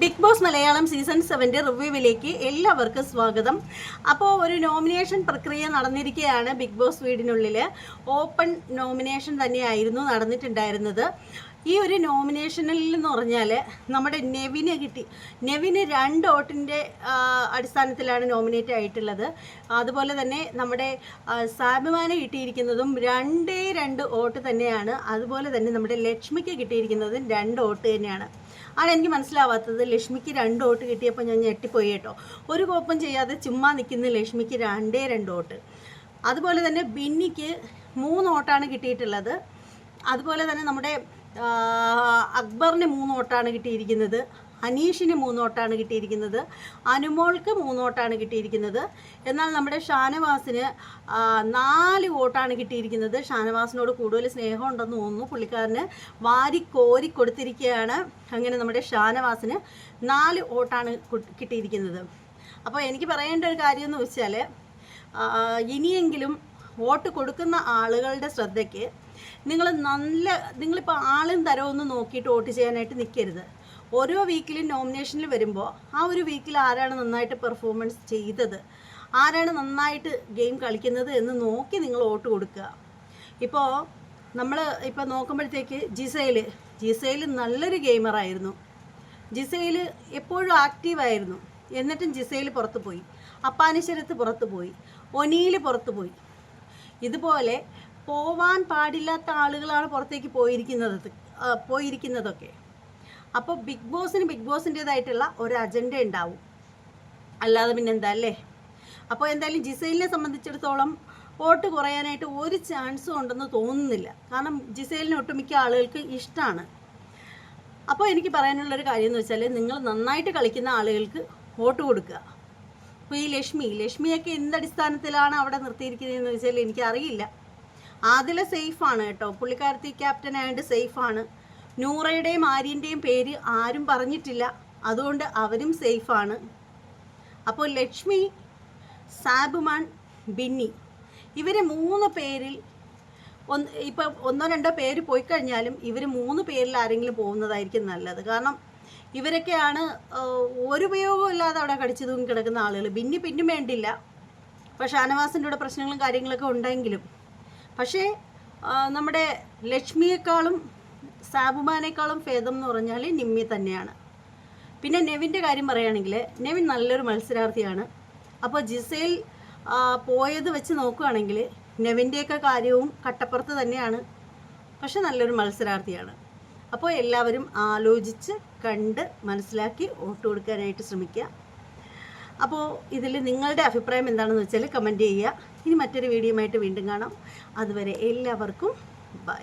Big Boss Malayalam season സെവന്റെ റിവ്യൂവിലേക്ക് എല്ലാവർക്കും സ്വാഗതം. അപ്പോൾ ഒരു നോമിനേഷൻ പ്രക്രിയ നടന്നിരിക്കുകയാണ് ബിഗ് ബോസ് വീടിനുള്ളിൽ ഓപ്പൺ നോമിനേഷൻ തന്നെയായിരുന്നു നടന്നിട്ടുണ്ടായിരുന്നത്. ഈ ഒരു നോമിനേഷനിൽ എന്ന് പറഞ്ഞാൽ നമ്മുടെ നെവിന് കിട്ടി. നെവിന് രണ്ട് വോട്ടിന്റെ അടിസ്ഥാനത്തിലാണ് നോമിനേറ്റ് ആയിട്ടുള്ളത്. അതുപോലെ തന്നെ നമ്മുടെ സാബിമാന് കിട്ടിയിരിക്കുന്നതും രണ്ടേ രണ്ട് വോട്ട് തന്നെയാണ്. അതുപോലെ തന്നെ നമ്മുടെ ലക്ഷ്മിക്ക് കിട്ടിയിരിക്കുന്നതും രണ്ട് വോട്ട് തന്നെയാണ്. ആണ് എനിക്ക് മനസ്സിലാവാത്തത്. ലക്ഷ്മിക്ക് രണ്ട് വോട്ട് കിട്ടിയപ്പോൾ ഞാൻ ഞെട്ടിപ്പോയി കേട്ടോ. ഒരു കോപ്പം ചെയ്യാതെ ചുമ്മാ നിൽക്കുന്ന ലക്ഷ്മിക്ക് രണ്ടേ രണ്ട് വോട്ട്. അതുപോലെ തന്നെ ബിന്നിക്ക് മൂന്ന് വോട്ടാണ് കിട്ടിയിട്ടുള്ളത്. അതുപോലെ തന്നെ നമ്മുടെ അക്ബറിന് മൂന്ന് വോട്ടാണ് കിട്ടിയിരിക്കുന്നത് അനീഷിന് മൂന്ന് വോട്ടാണ് കിട്ടിയിരിക്കുന്നത് അനുമോൾക്ക് മൂന്ന് വോട്ടാണ് കിട്ടിയിരിക്കുന്നത്. എന്നാൽ നമ്മുടെ ഷാനവാസിന് നാല് വോട്ടാണ് കിട്ടിയിരിക്കുന്നത്. ഷാനവാസിനോട് കൂടുതൽ സ്നേഹമുണ്ടെന്ന് തോന്നുന്നു. പുള്ളിക്കാരന് വാരി കോരി കൊടുത്തിരിക്കുകയാണ്. അങ്ങനെ നമ്മുടെ ഷാനവാസിന് നാല് വോട്ടാണ് കിട്ടിയിരിക്കുന്നത്. അപ്പോൾ എനിക്ക് പറയേണ്ട ഒരു കാര്യം എന്ന് വെച്ചാൽ ഇനിയെങ്കിലും വോട്ട് കൊടുക്കുന്ന ആളുകളുടെ ശ്രദ്ധയ്ക്ക് നിങ്ങൾ നല്ല നിങ്ങളിപ്പോൾ ആളും തരമൊന്നും നോക്കിയിട്ട് വോട്ട് ചെയ്യാനായിട്ട് നിൽക്കരുത് ഓരോ വീക്കിലും നോമിനേഷനിൽ വരുമ്പോൾ ആ ഒരു വീക്കിൽ ആരാണ് നന്നായിട്ട് പെർഫോമൻസ് ചെയ്തത്? ആരാണ് നന്നായിട്ട് ഗെയിം കളിക്കുന്നത് എന്ന് നോക്കി നിങ്ങൾ വോട്ട് കൊടുക്കുക. ഇപ്പോൾ നമ്മൾ ഇപ്പോൾ നോക്കുമ്പോഴത്തേക്ക് ജിസൈൽ ജിസൈൽ നല്ലൊരു ഗെയിമറായിരുന്നു ജിസയിൽ എപ്പോഴും ആക്റ്റീവായിരുന്നു എന്നിട്ടും ജിസയിൽ പുറത്തു പോയി അപ്പാനിശ്വരത്ത് പുറത്തു പോയി ഒനിയിൽ പുറത്തു പോയി ഇതുപോലെ പോവാൻ പാടില്ലാത്ത ആളുകളാണ് പുറത്തേക്ക് പോയിരിക്കുന്നത് പോയിരിക്കുന്നതൊക്കെ. അപ്പോൾ ബിഗ് ബോസിന് ബിഗ് ബോസിന്റേതായിട്ടുള്ള ഒരു അജണ്ട ഉണ്ടാവും. അല്ലാതെ പിന്നെന്താ അല്ലേ? അപ്പോൾ എന്തായാലും ജിസൈലിനെ സംബന്ധിച്ചിടത്തോളം വോട്ട് കുറയാനായിട്ട് ഒരു ചാൻസും ഉണ്ടെന്ന് തോന്നുന്നില്ല. കാരണം ജിസൈലിന് ഒട്ടുമിക്ക ആളുകൾക്ക് ഇഷ്ടമാണ് അപ്പോൾ എനിക്ക് പറയാനുള്ളൊരു കാര്യം എന്ന് വെച്ചാൽ നിങ്ങൾ നന്നായിട്ട് കളിക്കുന്ന ആളുകൾക്ക് വോട്ട് കൊടുക്കുക. അപ്പോൾ ഈ ലക്ഷ്മി ലക്ഷ്മിയൊക്കെ എന്തടിസ്ഥാനത്തിലാണ് അവിടെ നിർത്തിയിരിക്കുന്നതെന്ന് വെച്ചാൽ എനിക്കറിയില്ല. ആദില സേഫാണ് കേട്ടോ. പുള്ളിക്കാരത്തി ക്യാപ്റ്റൻ സേഫ് സേഫാണ്. നൂറയുടെയും ആര്യന്റെയും പേര് ആരും പറഞ്ഞിട്ടില്ല. അതുകൊണ്ട് അവരും സേഫാണ്. അപ്പോൾ ലക്ഷ്മി സാബുമാൻ ബിന്നി ഇവർ മൂന്ന് പേരിൽ ഒന്ന് ഇപ്പം ഒന്നോ രണ്ടോ പേര് പോയി കഴിഞ്ഞാലും ഇവർ മൂന്ന് പേരിൽ ആരെങ്കിലും പോകുന്നതായിരിക്കും നല്ലത്. കാരണം ഇവരൊക്കെയാണ് ഒരു ഉപയോഗവും ഇല്ലാതെ അവിടെ കടിച്ചു തൂങ്ങി കിടക്കുന്ന ആളുകൾ ബിന്നി പിന്നും വേണ്ടില്ല. ഇപ്പോൾ ഷാനവാസിന്റെ കൂടെ പ്രശ്നങ്ങളും കാര്യങ്ങളൊക്കെ ഉണ്ടെങ്കിലും പക്ഷേ നമ്മുടെ ലക്ഷ്മിയെക്കാളും സാബുമാനേക്കാളും ഭേദം എന്ന് പറഞ്ഞാൽ നിമ്മി തന്നെയാണ്. പിന്നെ നെവിന്റെ കാര്യം പറയുകയാണെങ്കിൽ നെവിൻ നല്ലൊരു മത്സരാർത്ഥിയാണ്. അപ്പോൾ ജിസയിൽ പോയത് വെച്ച് നോക്കുകയാണെങ്കിൽ നെവിന്റെയൊക്കെ കാര്യവും കട്ടപ്പുറത്ത് തന്നെയാണ്. പക്ഷെ നല്ലൊരു മത്സരാർത്ഥിയാണ്. അപ്പോൾ എല്ലാവരും ആലോചിച്ച് കണ്ട് മനസ്സിലാക്കി വോട്ട് കൊടുക്കാനായിട്ട് ശ്രമിക്കുക. അപ്പോൾ ഇതിൽ നിങ്ങളുടെ അഭിപ്രായം എന്താണെന്ന് വെച്ചാൽ കമന്റ് ചെയ്യുക. ഇനി മറ്റൊരു വീഡിയോ ആയിട്ട് വീണ്ടും കാണാം. അതുവരെ എല്ലാവർക്കും ബൈ